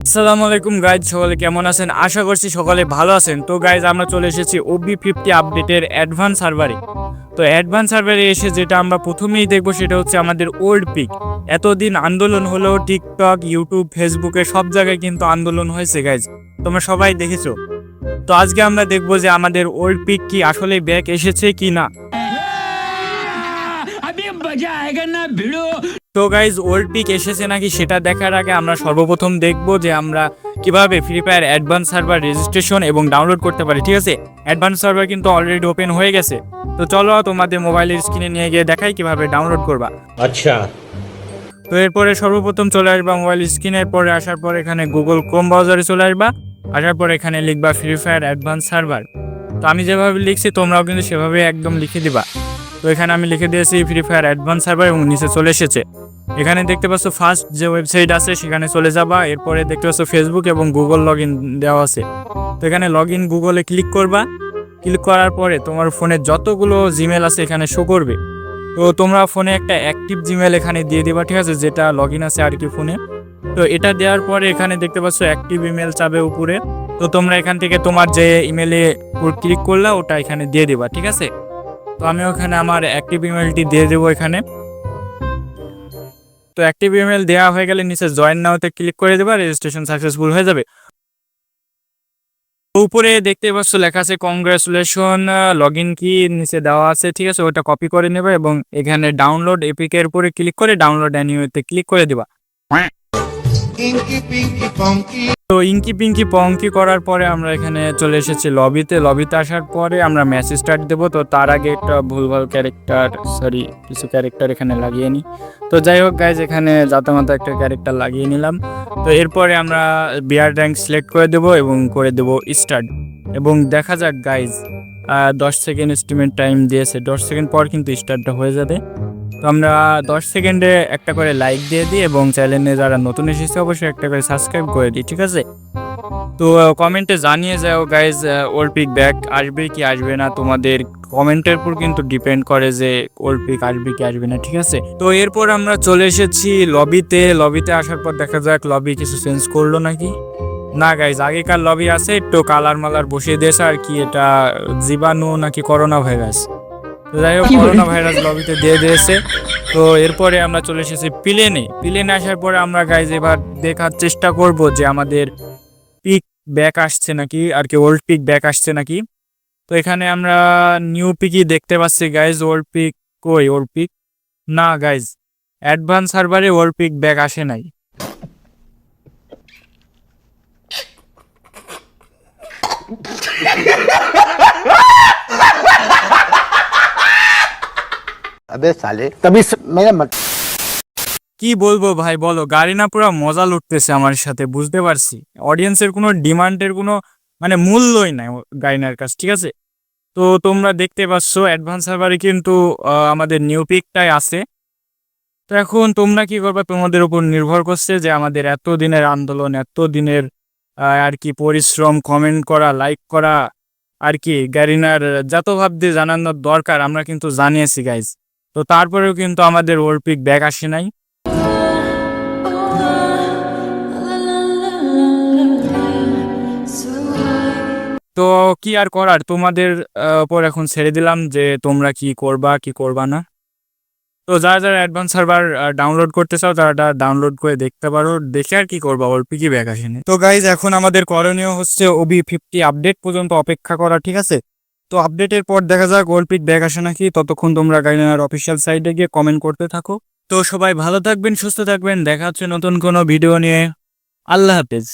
আসসালামু আলাইকুম গাইজ সকলে কেমন আছেন আশা করছি সকলে ভালো আছেন তো গাইজ আমরা চলে এসেছি ওবি ফিফটি আপডেটের অ্যাডভান্স সার্ভারে তো অ্যাডভান্স সার্ভারে এসে যেটা আমরা প্রথমেই দেখব সেটা হচ্ছে আমাদের ওল্ড পিক এতদিন আন্দোলন হলো টিকটক ইউটিউব ফেসবুকে সব জায়গায় কিন্তু আন্দোলন হয়েছে গাইজ তোমরা সবাই দেখেছ তো আজকে আমরা দেখব যে আমাদের ওল্ড পিক কি আসলে ব্যাক এসেছে কি না তো গাইজ ওল্ড পিক এসেছে নাকি সেটা দেখার আগে আমরা সর্বপ্রথম দেখব যে আমরা কীভাবে Free Fire advance server registration এবং ডাউনলোড করতে পারি ঠিক আছে? অ্যাডভান্স সার্ভার কিন্তু অলরেডি ওপেন হয়ে গেছে। তো চলো তোমাদের মোবাইলের স্ক্রিনে নিয়ে গিয়ে দেখাই কীভাবে ডাউনলোড করবা। আচ্ছা। তো এরপরে সর্বপ্রথম চলে আসবা মোবাইল স্ক্রিনের পরে আসার পর এখানে গুগল ক্রোম ব্রাউজারে চলে আসবা আসার পর এখানে লিখবা ফ্রি ফায়ার অ্যাডভান্স সার্ভার তো আমি যেভাবে লিখছি তোমরাও কিন্তু সেভাবে একদম লিখে দিবা। তো এখানে আমি লিখে দিয়েছি ফ্রি ফায়ার অ্যাডভান্স সার্ভার এবং নিচে চলে এসেছে। এখানে দেখতে পাচ্ছ ফার্স্ট যে ওয়েবসাইট আছে, সেখানে চলে যাবা। এরপরে দেখতে পাচ্ছ ফেসবুক এবং গুগল লগ ইন দেওয়া আছে। তো এখানে লগ ইন গুগলে ক্লিক করবা। ক্লিক করার পরে তোমার ফোনে যতগুলো জিমেল আছে এখানে শো করবে। তো তোমরা ফোনে একটা অ্যাক্টিভ জিমেল এখানে দিয়ে দিবা, ঠিক আছে? যেটা লগ ইন আছে আর কি ফোনে তো এটা দেওয়ার পরে এখানে দেখতে পাচ্ছ অ্যাক্টিভ ইমেল চাবে উপরে। তো তোমরা এখান থেকে তোমার যে ইমেলে ক্লিক করলা, ওটা এখানে দিয়ে দিবা, ঠিক আছে? তো আমি ওখানে আমার অ্যাক্টিভ ইমেলটি দিয়ে দেবো এখানে। তো অ্যাক্টিভ ইমেল দেওয়া হয়ে গেলে নিচে জয়েন নাওতে ক্লিক করে দেবা রেজিস্ট্রেশন সাকসেসফুল হয়ে যাবে। উপরে দেখতে পাচ্ছ লেখা আছে কংগ্রেচুলেশন লগ ইন কি নিচে দেওয়া আছে, ঠিক আছে? ওটা কপি করে নেবে এবং এখানে ডাউনলোড এপিকের উপরে ক্লিক করে ডাউনলোড অ্যানিউতে ক্লিক করে দিবা। তো ইঙ্কি পিঙ্কি পঙ্কি করার পরে আমরা এখানে চলে এসেছি লবিতে লবিতে আসার পরে আমরা ম্যাচ স্টার্ট দেবো। তো তার আগে একটা ভুলভাল ক্যারেক্টার সরি কিছু ক্যারেক্টার এখানে লাগিয়ে নিই। তো যাই হোক গাইজ এখানে জাতামাতা একটা ক্যারেক্টার লাগিয়ে নিলাম। তো এরপরে আমরা বিয়ার র্যাঙ্ক সিলেক্ট করে দেবো এবং করে দেবো স্টার্ট এবং দেখা যাক গাইজ দশ সেকেন্ড এস্টিমেট টাইম দিয়েছে। দশ সেকেন্ড পর কিন্তু স্টার্টটা হয়ে যাবে। তো আমরা দশ সেকেন্ডে একটা করে লাইক দিয়ে দিই এবং চ্যানেলে যারা নতুন এসেছে অবশ্যই একটা করে সাবস্ক্রাইব করে দিই, ঠিক আছে? তো কমেন্টে জানিয়ে যাও গাইজ ওল্ড পিক ব্যাক আসবে কি আসবে না? তোমাদের কমেন্টের উপর কিন্তু ডিপেন্ড করে যে ওল্ড পিক আসবে কি আসবে না, ঠিক আছে? তো এরপর আমরা চলে এসেছি লবিতে লবিতে আসার পর দেখা যাক লবি কিছু চেঞ্জ করল নাকি? না গাইজ আগেকার লবি আছে, একটু কালার মালার বসিয়ে দিয়েছে আর কি, এটা জীবাণু নাকি করোনা ভাইরাস যাই হোক করোনা ভাইরাস লবিতে দিয়ে দিয়েছে। তো এরপরে আমরা চলে এসেছি প্লেনে প্লেনে আসার পরে আমরা গাইজ এবার দেখার চেষ্টা করব যে আমাদের পিক ব্যাক আসছে নাকি আর কি ওল্ড পিক ব্যাক আসছে নাকি। তো এখানে আমরা নিউ পিকই দেখতে পাচ্ছি গাইজ ওল্ড পিক কই ওল্ড পিক না গাইজ অ্যাডভান্স সার্ভারে ওল্ড পিক ব্যাক আসে নাই। अबे साले तभी स- मेरा मत কি বলবো ভাই বলো গাড়ি না পুরো মজা লুটতেছে আমার সাথে বুঝতে পারছি অডিয়েন্সের কোনো ডিমান্ডের কোনো মানে মূল্যই নাই ও- গাড়িনার কাছে ঠিক আছে তো তোমরা দেখতে পাচ্ছ অ্যাডভান্স সার্ভারে কিন্তু আহ, আমাদের নিউ পিকটাই আছে তো এখন তোমরা কি করবে তোমাদের উপর নির্ভর করছে যে আমাদের এত দিনের আন্দোলন এত দিনের আহ, আর কি পরিশ্রম কমেন্ট করা লাইক করা আর কি গাড়িনার যত ভাবতে জানানোর দরকার আমরা কিন্তু জানিয়েছি গাইজ তো তারপরেও কিন্তু আমাদের ওর পিক ব্যাক আসে নাই। তো কি আর করার? তোমাদের উপর এখন ছেড়ে দিলাম যে তোমরা কি করবা কি করবা না। তো যারা যারা অ্যাডভান্স সার্ভার ডাউনলোড করতে চাও, তারা ডাউনলোড করে দেখতে পারো। দেখে আর কি করবা, ওর পিকি ব্যাক আসেনি তো গাইজ এখন আমাদের করণীয় হচ্ছে ওবি ফিফটি আপডেট পর্যন্ত অপেক্ষা করা, ঠিক আছে? তো আপডেটের পর দেখা যাক ওর পিক ব্যাক আসে নাকি? ততক্ষণ তোমরা গাইনার অফিসিয়াল সাইটে গিয়ে কমেন্ট করতে থাকো। তো সবাই ভালো থাকবেন, সুস্থ থাকবেন। দেখা হচ্ছে নতুন কোনো ভিডিও নিয়ে। আল্লাহ হাফেজ।